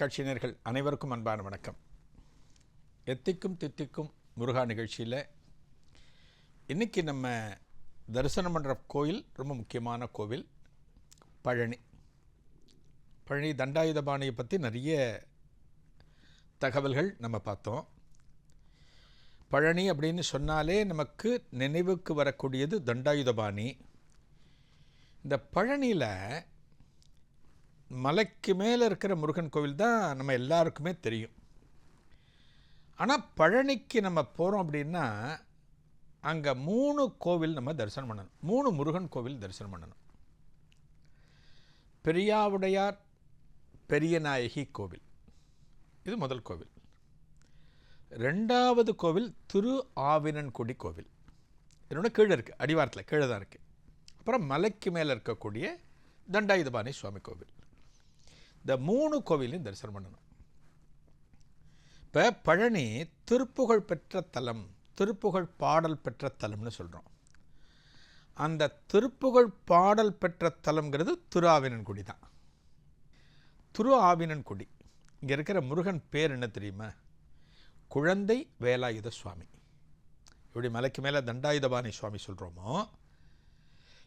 கட்சியினர்கள் தொலைக்காட்சியினர்கள் அனைவருக்கும் அன்பான வணக்கம். எத்திக்கும் தித்திக்கும் முருகா நிகழ்ச்சியில் இன்றைக்கி நம்ம தரிசனம் பண்ணுற கோயில் ரொம்ப முக்கியமான கோவில் பழனி. பழனி தண்டாயுதபாணியை பற்றி நிறைய தகவல்கள் நம்ம பார்த்தோம். பழனி அப்படின்னு சொன்னாலே நமக்கு நினைவுக்கு வரக்கூடியது தண்டாயுதபாணி. இந்த பழனியில் மலைக்கு மேலே இருக்கிற முருகன் கோவில் தான் நம்ம எல்லாருக்குமே தெரியும். ஆனால் பழனிக்கு நம்ம போகிறோம் அப்படின்னா அங்கே மூணு கோவில் நம்ம தரிசனம் பண்ணணும். மூணு முருகன் கோவில் தரிசனம் பண்ணணும். பெரியாவுடையார் பெரியநாயகி கோவில். இது முதல் கோவில். ரெண்டாவது கோவில் திரு ஆவினன்குடி கோவில். இதனோட கீழே இருக்குது அடிவாரத்தில் கீழே தான் இருக்குது அப்புறம் மலைக்கு மேலே இருக்கக்கூடிய தண்டாயுதபாணி சுவாமி கோவில். இந்த மூணு கோவிலையும் தரிசனம் பண்ணணும். இப்போ பழனி திருப்புகழ் பெற்ற தலம் திருப்புகழ் பாடல் பெற்ற தலம்னு சொல்கிறோம் அந்த திருப்புகழ் பாடல் பெற்ற தலம்ங்கிறது திரு ஆவினன்குடி தான். திரு ஆவினன்குடி இங்கே இருக்கிற முருகன் பேர் என்ன தெரியுமா? குழந்தை வேலாயுத சுவாமி. இப்படி மலைக்கு மேலே தண்டாயுதபாணி சுவாமி சொல்கிறோமோ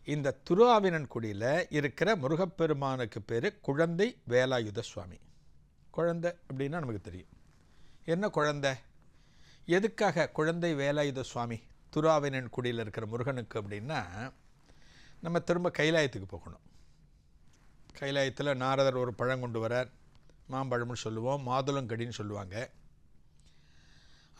இந்த திருஆவினன்குடியில் இருக்கிற முருகப்பெருமானுக்கு பேர் குழந்தை வேலாயுத சுவாமி குழந்தை அப்படின்னா நமக்கு தெரியும். என்ன குழந்தை? எதுக்காக குழந்தை வேலாயுத சுவாமி திருஆவினன்குடியில் இருக்கிற முருகனுக்கு அப்படின்னா நம்ம திரும்ப கைலாயத்துக்கு போகணும். கைலாயத்தில் நாரதர் ஒரு பழம் கொண்டு வரார். மாம்பழம்னு சொல்லுவோம் மாதுளங்கடின்னு சொல்லுவாங்க.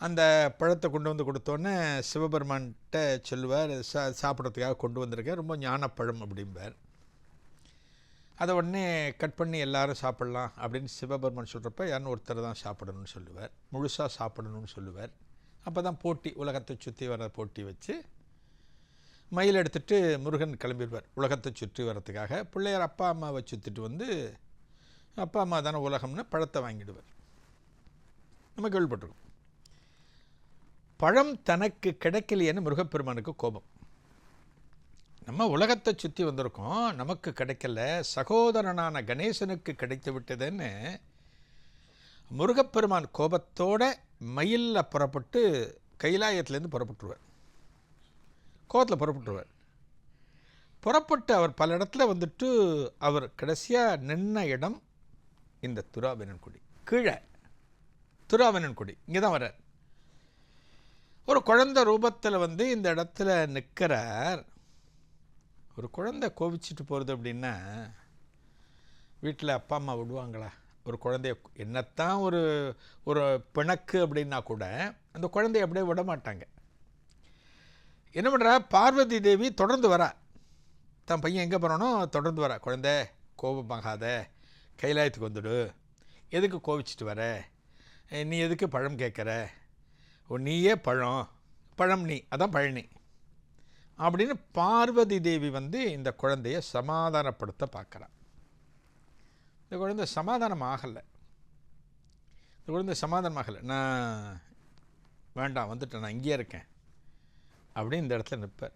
அந்த பழத்தை கொண்டு வந்து கொடுத்தோன்னே சிவபெருமான்கிட்ட சொல்லுவார் சா சாப்பிட்றதுக்காக கொண்டு வந்திருக்கேன் ரொம்ப ஞானப்பழம் அப்படிம்பார். அதை உடனே கட் பண்ணி எல்லாரும் சாப்பிட்லாம் அப்படின்னு சிவபெருமான் சொல்கிறப்ப யாரும் ஒருத்தர் தான் சாப்பிடணும்னு சொல்லுவார். முழுசாக சாப்பிடணும்னு சொல்லுவார். அப்போ தான் போட்டி உலகத்தை சுற்றி வர போட்டி வச்சு மயில் எடுத்துகிட்டு முருகன் கிளம்பிடுவார் உலகத்தை சுற்றி வர்றதுக்காக. பிள்ளையார் அப்பா அம்மாவை சுற்றிட்டு வந்து அப்பா அம்மா தானே உலகம்னு பழத்தை வாங்கிடுவார். நம்ம கேள்விப்பட்டிருக்கோம். பழம் தனக்கு கிடைக்கலையேன்னு முருகப்பெருமானுக்கு கோபம். நம்ம உலகத்தை சுற்றி வந்திருக்கோம் நமக்கு கிடைக்கல சகோதரனான கணேசனுக்கு கிடைத்து விட்டதுன்னு முருகப்பெருமான் கோபத்தோட மயிலில் புறப்பட்டு கைலாயத்துலேருந்து புறப்பட்டுருவார். கோபத்தில் புறப்பட்டுருவார். புறப்பட்டு அவர் பல இடத்துல வந்துட்டு அவர் கடைசியாக நின்ன இடம் இந்த துராவினன்குடி கீழே துராவினன்குடி இங்கே தான் வர்றார். ஒரு குழந்தை ரூபத்தில் வந்து இந்த இடத்துல நிற்கிறார் ஒரு குழந்தை கோவிச்சிட்டு போகிறது அப்படின்னா வீட்டில் அப்பா அம்மா விடுவாங்களா? ஒரு குழந்தைய என்னத்தான் ஒரு ஒரு பிணக்கு அப்படின்னா கூட அந்த குழந்தைய அப்படியே விட மாட்டாங்க. என்ன பண்ணுறா பார்வதி தேவி தொடர்ந்து வரா. தன் பையன் எங்கே போகிறானோ தொடர்ந்து வரா. குழந்தை கோபமாகாத கைலாயத்துக்கு வந்துடு. எதுக்கு கோவிச்சிட்டு வர? நீ எதுக்கு பழம் கேட்குற? நீயே பழம். பழம் நீ. அதான் பழனி. அப்படின்னு பார்வதி தேவி வந்து இந்த குழந்தைய சமாதானப்படுத்த பார்க்குறான் இந்த குழந்தை சமாதானம் ஆகலை. இந்த குழந்தை சமாதானம் ஆகலை. நான் வேண்டாம் வந்துட்டேன் நான் இங்கேயே இருக்கேன். அப்படின்னு இந்த இடத்துல நிற்பார்.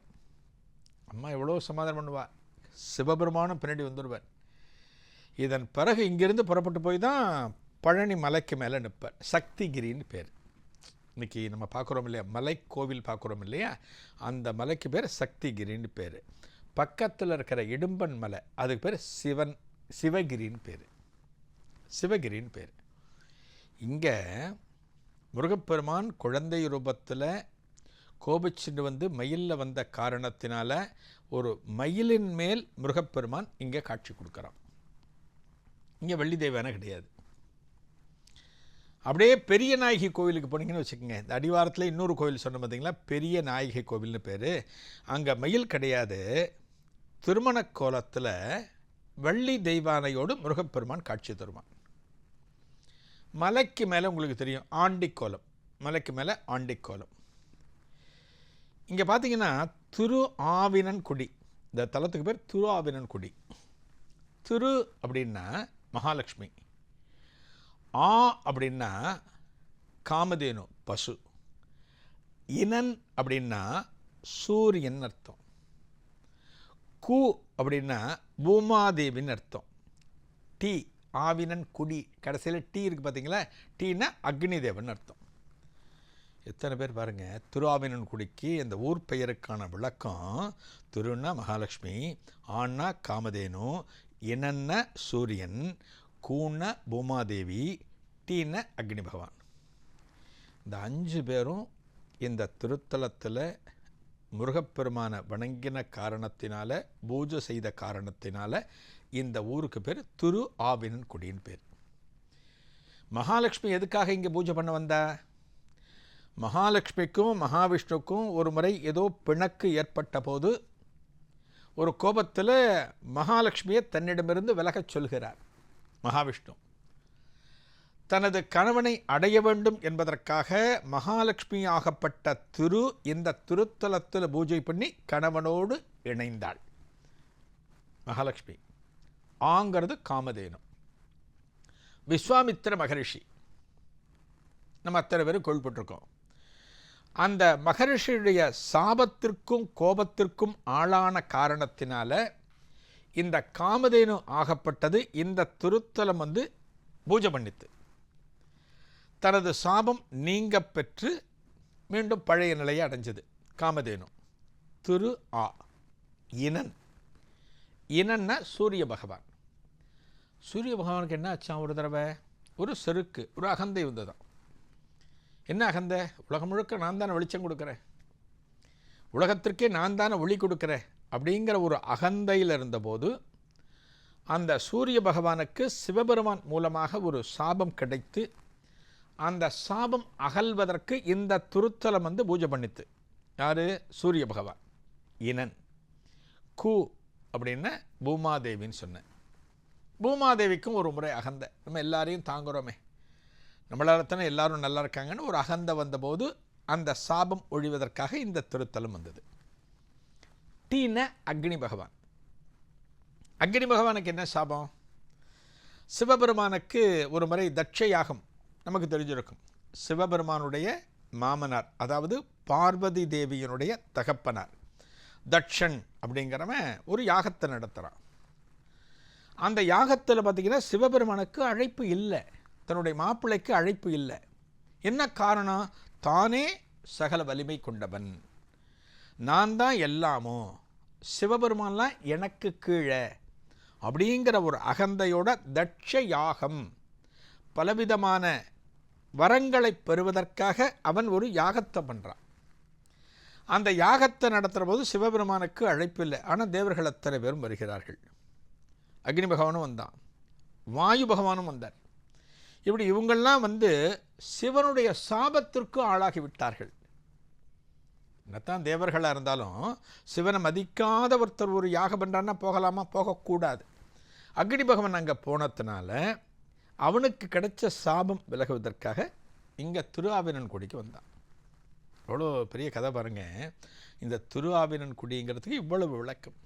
அம்மா எவ்வளோ சமாதானம் பண்ணுவார் சிவபெருமானும் பின்னாடி வந்துடுவார். இதன் பிறகு இங்கேருந்து புறப்பட்டு போய் தான் பழனி மலைக்கு மேலே நிற்பார். சக்திகிரின்னு பேர். இன்றைக்கி நம்ம பார்க்குறோம் இல்லையா? மலை கோவில் பார்க்குறோம் இல்லையா? அந்த மலைக்கு பேர் சக்திகிரின்னு பேர். பக்கத்தில் இருக்கிற இடும்பன் மலை அதுக்கு பேர் சிவன் சிவகிரின்னு பேர். சிவகிரின்னு பேர். இங்கே முருகப்பெருமான் குழந்தை ரூபத்தில் கோபிச்சுட்டு வந்து மயிலில் வந்த காரணத்தினால ஒரு மயிலின் மேல் முருகப்பெருமான் இங்கே காட்சி கொடுக்குறான். இங்கே வள்ளி தேவையான கிடையாது. அப்படியே பெரிய நாயகி கோவிலுக்கு போனீங்கன்னு வச்சுக்கோங்க. இந்த அடிவாரத்தில் இன்னொரு கோவில் சொன்ன பார்த்தீங்களா பெரிய நாயகி கோவில்னு பேர். அங்கே மயில் கிடையாது. திருமண கோலத்தில் வள்ளி தெய்வானையோடு முருகப்பெருமான் காட்சி தருவான். மலைக்கு மேலே உங்களுக்கு தெரியும் ஆண்டிக்கோலம். மலைக்கு மேலே ஆண்டிக்கோலம். இங்கே பார்த்தீங்கன்னா திரு ஆவினன் குடி. இந்த தலத்துக்கு பேர் திரு ஆவினன் குடி. திரு அப்படின்னா மகாலட்சுமி. ஆ அப்படின்னா காமதேனு பசு. இனன் அப்படின்னா சூரியன் அர்த்தம். கு அப்படின்னா பூமாதேவின்னு அர்த்தம். டி ஆவினன் குடி கடைசியில் டீ இருக்குது பார்த்தீங்களா டீனா அக்னி தேவன் அர்த்தம். எத்தனை பேர் பாருங்க திருஆவினன் குடிக்கு இந்த ஊர் பெயருக்கான விளக்கம் திருன்னா மகாலட்சுமி ஆன்னா காமதேனு இனன்ன சூரியன் கூன பூமாதேவி டீன அக்னி பகவான். இந்த அஞ்சு பேரும் இந்த திருத்தலத்தில் முருகப்பெருமானை வணங்கின காரணத்தினால பூஜை செய்த காரணத்தினால இந்த ஊருக்கு பேர் திரு ஆவினன் குடியின் பேர். மகாலட்சுமி எதுக்காக இங்கே பூஜை பண்ண வந்தா? மகாலட்சுமிக்கும் மகாவிஷ்ணுக்கும் ஒரு முறை ஏதோ பிணக்கு ஏற்பட்ட போது ஒரு கோபத்தில் மகாலட்சுமியை தன்னிடமிருந்து விலகச் சொல்கிறார். மகாவிஷ்ணு. தனது கணவனை அடைய வேண்டும் என்பதற்காக மகாலட்சுமி ஆகப்பட்ட திரு இந்த திருத்தலத்தில் பூஜை பண்ணி கணவனோடு இணைந்தாள். மகாலட்சுமி. ஆங்கிறது காமதேனு. விஸ்வாமித்திர மகரிஷி. நம்ம அத்தனை பேரும் கொள்பட்டிருக்கோம் அந்த மகரிஷியுடைய சாபத்திற்கும் கோபத்திற்கும் ஆளான காரணத்தினால இந்த காமதேனு ஆகப்பட்டது இந்த திருத்தலம் வந்து பூஜை பண்ணித்து. தனது சாபம் நீங்க பெற்று மீண்டும் பழைய நிலையை அடைஞ்சது. காமதேனு. திரு ஆ. இனன். இனன்னா சூரிய பகவான். சூரிய பகவானுக்கு என்ன ஆச்சான் ஒரு தடவை? ஒரு செருக்கு ஒரு அகந்தை வந்ததான் என்ன அகந்தை? உலகம் முழுக்க நான் தானே வெளிச்சம் கொடுக்குறேன். உலகத்திற்கே நான் தானே ஒளி கொடுக்குறேன். அப்படிங்கிற ஒரு அகந்தையில் இருந்தபோது அந்த சூரிய பகவானுக்கு சிவபெருமான் மூலமாக ஒரு சாபம் கிடைத்து அந்த சாபம் அகல்வதற்கு இந்த துருத்தலம் வந்து பூஜை பண்ணித்து. யார்? சூரிய பகவான். இனன். கு அப்படின்னு பூமாதேவின்னு சொன்னேன் பூமாதேவிக்கும் ஒரு முறை அகந்த. நம்ம எல்லாரையும் தாங்குகிறோமே நம்மளால்தானே எல்லாரும் நல்லா இருக்காங்கன்னு ஒரு அகந்த வந்தபோது அந்த சாபம் ஒழிவதற்காக இந்த திருத்தலம் வந்தது. டீன அக்னி பகவான். அக்னி பகவானுக்கு என்ன சாபம்? சிவபெருமானுக்கு ஒரு முறை தட்ச யாகம் நமக்கு தெரிஞ்சிருக்கும். சிவபெருமானுடைய மாமனார் அதாவது பார்வதி தேவியினுடைய தகப்பனார். தட்சன் அப்படிங்கிறவன் ஒரு யாகத்தை நடத்துகிறான் அந்த யாகத்தில் பார்த்திங்கன்னா சிவபெருமானுக்கு அழைப்பு இல்லை. தன்னுடைய மாப்பிள்ளைக்கு அழைப்பு இல்லை. என்ன காரணம்? தானே சகல வலிமை கொண்டவன். நான் தான் எல்லாமோ? சிவபெருமான்லாம் எனக்கு கீழே. அப்படிங்கிற ஒரு அகந்தையோட தட்ச யாகம் பலவிதமான வரங்களை பெறுவதற்காக அவன் ஒரு யாகத்தை பண்ணுறான் அந்த யாகத்தை நடத்துகிற போது சிவபெருமானுக்கு அழைப்பு இல்லை. ஆனால் தேவர்கள் அத்தனை பேரும் வருகிறார்கள். அக்னி பகவானும் வந்தான். வாயு பகவானும் வந்தார். இப்படி இவங்கள்லாம் வந்து சிவனுடைய சாபத்திற்கு ஆளாகி விட்டார்கள். என்னத்தான் தேவர்களாக இருந்தாலும் சிவனை மதிக்காத ஒருத்தர் ஒரு யாகம் பண்ணுறான்னா போகலாமா? போகக்கூடாது. அக்னி பகவன் அங்கே போனதுனால அவனுக்கு கிடைச்ச சாபம் விலகுவதற்காக இங்கே திருஆவினன் குடிக்கு வந்தான். அவ்வளோ பெரிய கதை பாருங்கள் இந்த திருஆவினன் குடிங்கிறதுக்கு இவ்வளவு விளக்கம்.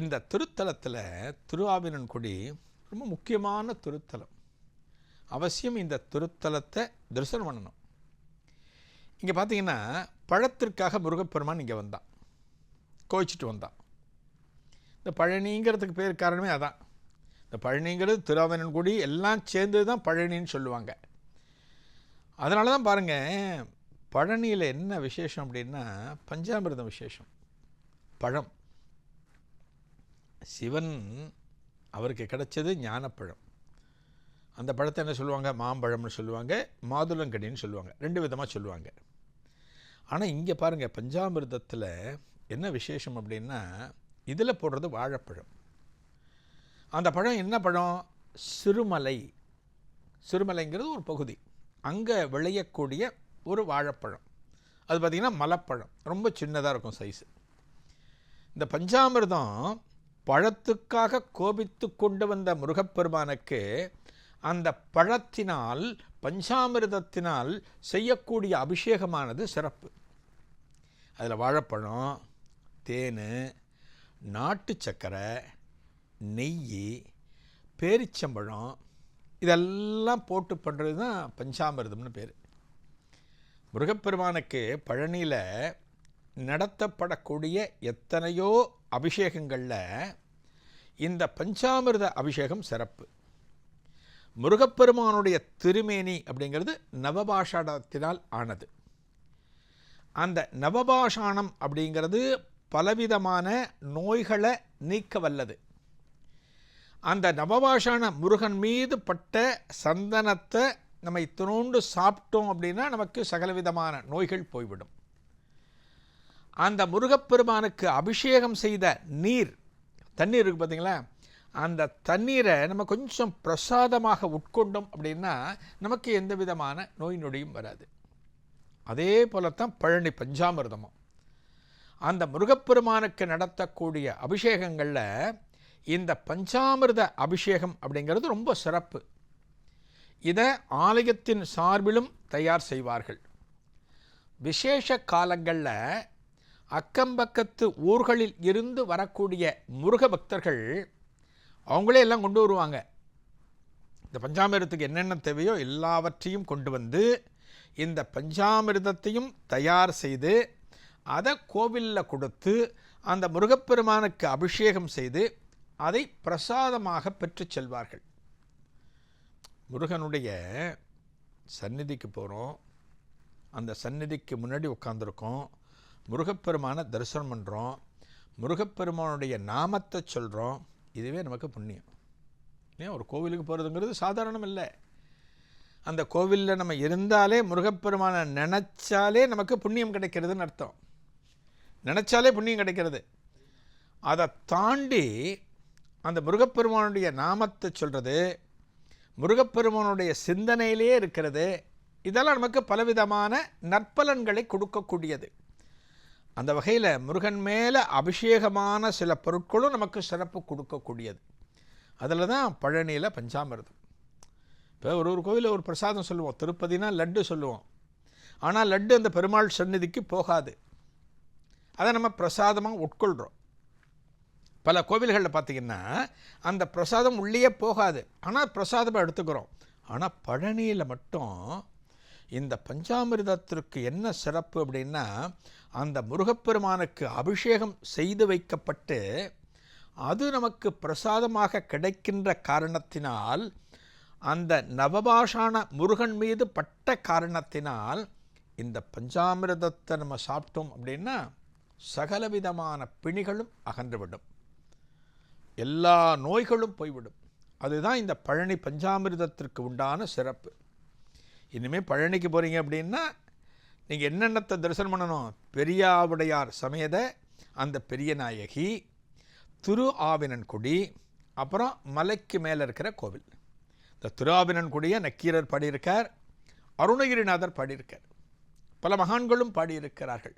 இந்த திருத்தலத்தில் திருஆவினன் குடி ரொம்ப முக்கியமான திருத்தலம். அவசியம் இந்த திருத்தலத்தை தரிசனம் பண்ணணும். இங்கே பார்த்தீங்கன்னா பழத்திற்காக முருகப்பெருமான் இங்கே வந்தான். கோச்சிட்டு வந்தான். இந்த பழனிங்கிறதுக்கு பேர் காரணமே அதான். இந்த பழனிங்கிறது திருவாவனன்குடி எல்லாம் சேர்ந்து தான் பழனின்னு சொல்லுவாங்க. அதனால தான் பாருங்கள் பழனியில் என்ன விசேஷம் அப்படின்னா பஞ்சாமிர்தம் விசேஷம். பழம். சிவன் அவருக்கு கிடைச்சது ஞானப்பழம். அந்த பழத்தை என்ன சொல்லுவாங்க? மாம்பழம்னு சொல்லுவாங்க மாதுளங்கடின்னு சொல்லுவாங்க. ரெண்டு விதமாக சொல்லுவாங்க. ஆனால் இங்கே பாருங்கள் பஞ்சாமிர்தத்தில் என்ன விசேஷம் அப்படின்னா இதில் போடுறது வாழைப்பழம். அந்த பழம் என்ன பழம்? சிறுமலை. சிறுமலைங்கிறது ஒரு பகுதி. அங்கே விளையக்கூடிய ஒரு வாழைப்பழம். அது பார்த்திங்கன்னா மலைப்பழம். ரொம்ப சின்னதாக இருக்கும் சைஸு இந்த பஞ்சாமிர்தம் பழத்துக்காக கோபித்து கொண்டு வந்த முருகப்பெருமானுக்கு அந்த பழத்தினால் பஞ்சாமிர்தத்தினால் செய்யக்கூடிய அபிஷேகமானது சிறப்பு. அதில் வாழைப்பழம் தேன் நாட்டு சக்கரை நெய் பேரிச்சம்பழம் இதெல்லாம் போட்டு பண்ணுறது தான் பஞ்சாமிர்தம்னு பேர். முருகப்பெருமானுக்கு பழனியில் நடத்தப்படக்கூடிய எத்தனையோ அபிஷேகங்களில் இந்த பஞ்சாமிர்த அபிஷேகம் சிறப்பு. முருகப்பெருமானுடைய திருமேனி அப்படிங்கிறது நவபாஷாடத்தினால் ஆனது. அந்த நவபாஷாணம் அப்படிங்கிறது பலவிதமான நோய்களை நீக்க வல்லது அந்த நவபாஷான முருகன் மீது பட்ட சந்தனத்தை நம்ம இத்தினோண்டு சாப்பிட்டோம் அப்படின்னா நமக்கு சகலவிதமான நோய்கள் போய்விடும். அந்த முருகப்பெருமானுக்கு அபிஷேகம் செய்த நீர் தண்ணீர் இருக்குது பார்த்தீங்களா? அந்த தண்ணீரை நம்ம கொஞ்சம் பிரசாதமாக உட்கொண்டோம் அப்படின்னா நமக்கு எந்த விதமான நோய் நொடியும் வராது. அதே போலத்தான் பழனி பஞ்சாமிர்தமும். அந்த முருகப்பெருமானுக்கு நடத்தக்கூடிய அபிஷேகங்களில் இந்த பஞ்சாமிர்த அபிஷேகம் அப்படிங்கிறது ரொம்ப சிறப்பு. இதை ஆலயத்தின் சார்பிலும் தயார் செய்வார்கள். விசேஷ காலங்களில் அக்கம்பக்கத்து ஊர்களில் இருந்து வரக்கூடிய முருக பக்தர்கள் அவங்களே எல்லாம் கொண்டு வருவாங்க. இந்த பஞ்சாமிரத்துக்கு என்னென்ன தேவையோ எல்லாவற்றையும் கொண்டு வந்து இந்த பஞ்சாமிர்தத்தையும் தயார் செய்து அதை கோவிலில் கொடுத்து அந்த முருகப்பெருமானுக்கு அபிஷேகம் செய்து அதை பிரசாதமாக பெற்று செல்வார்கள். முருகனுடைய சந்நிதிக்கு போகிறோம் அந்த சந்நிதிக்கு முன்னாடி உட்காந்துருக்கோம் முருகப்பெருமானை தரிசனம் பண்ணுறோம் முருகப்பெருமானுடைய நாமத்தை சொல்கிறோம் இதுவே நமக்கு புண்ணியம். ஏன் ஒரு கோவிலுக்கு போகிறதுங்கிறது சாதாரணம் இல்லை அந்த கோவிலில் நம்ம இருந்தாலே முருகப்பெருமானை நினச்சாலே நமக்கு புண்ணியம் கிடைக்கிறதுன்னு அர்த்தம். நினச்சாலே புண்ணியம் கிடைக்கிறது. அதை தாண்டி அந்த முருகப்பெருமானுடைய நாமத்தை சொல்கிறது முருகப்பெருமானுடைய சிந்தனையிலே இருக்கிறது இதெல்லாம் நமக்கு பலவிதமான நற்பலன்களை கொடுக்கக்கூடியது. அந்த வகையில் முருகன் மேலே அபிஷேகமான சில பொருட்களும் நமக்கு சிறப்பு கொடுக்கக்கூடியது. அதில் தான் பழனியில் பஞ்சாமிர்தம். இப்போ ஒரு ஒரு கோவிலில் ஒரு பிரசாதம் சொல்லுவோம் திருப்பதினா லட்டு சொல்லுவோம். ஆனால் லட்டு அந்த பெருமாள் சந்நிதிக்கு போகாது. அதை நம்ம பிரசாதமாக உட்கொள்கிறோம் பல கோவில்களில் பார்த்திங்கன்னா அந்த பிரசாதம் உள்ளே போகாது. ஆனால் பிரசாதமாக எடுத்துக்கிறோம். ஆனால் பழனியில் மட்டும் இந்த பஞ்சாமிர்தத்திற்கு என்ன சிறப்பு அப்படின்னா அந்த முருகப்பெருமானுக்கு அபிஷேகம் செய்து வைக்கப்பட்டு அது நமக்கு பிரசாதமாக கிடைக்கின்ற காரணத்தினால் அந்த நவபாஷான முருகன் மீது பட்ட காரணத்தினால் இந்த பஞ்சாமிரதத்தை நம்ம சாப்பிட்டோம் அப்படின்னா சகலவிதமான பிணிகளும் அகன்றுவிடும். எல்லா நோய்களும் போய்விடும். அதுதான் இந்த பழனி பஞ்சாமிர்தத்திற்கு உண்டான சிறப்பு. இனிமேல் பழனிக்கு போகிறீங்க அப்படின்னா நீங்கள் என்னென்னத்தை தரிசனம் பண்ணணும்? பெரியாவுடையார் சமேத அந்த பெரிய நாயகி திரு ஆவினன்குடி அப்புறம் மலைக்கு மேலே இருக்கிற கோவில். இந்த திரு ஆவினன்குடியை நக்கீரர் பாடியிருக்கார் அருணகிரிநாதர் பாடியிருக்கார். பல மகான்களும் பாடியிருக்கிறார்கள்.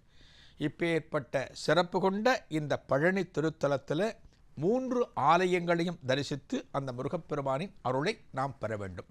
இப்பேற்பட்ட சிறப்பு கொண்ட இந்த பழனி திருத்தலத்தில் மூன்று ஆலயங்களையும் தரிசித்து அந்த முருகப்பெருமானின் அருளை நாம் பெற வேண்டும்.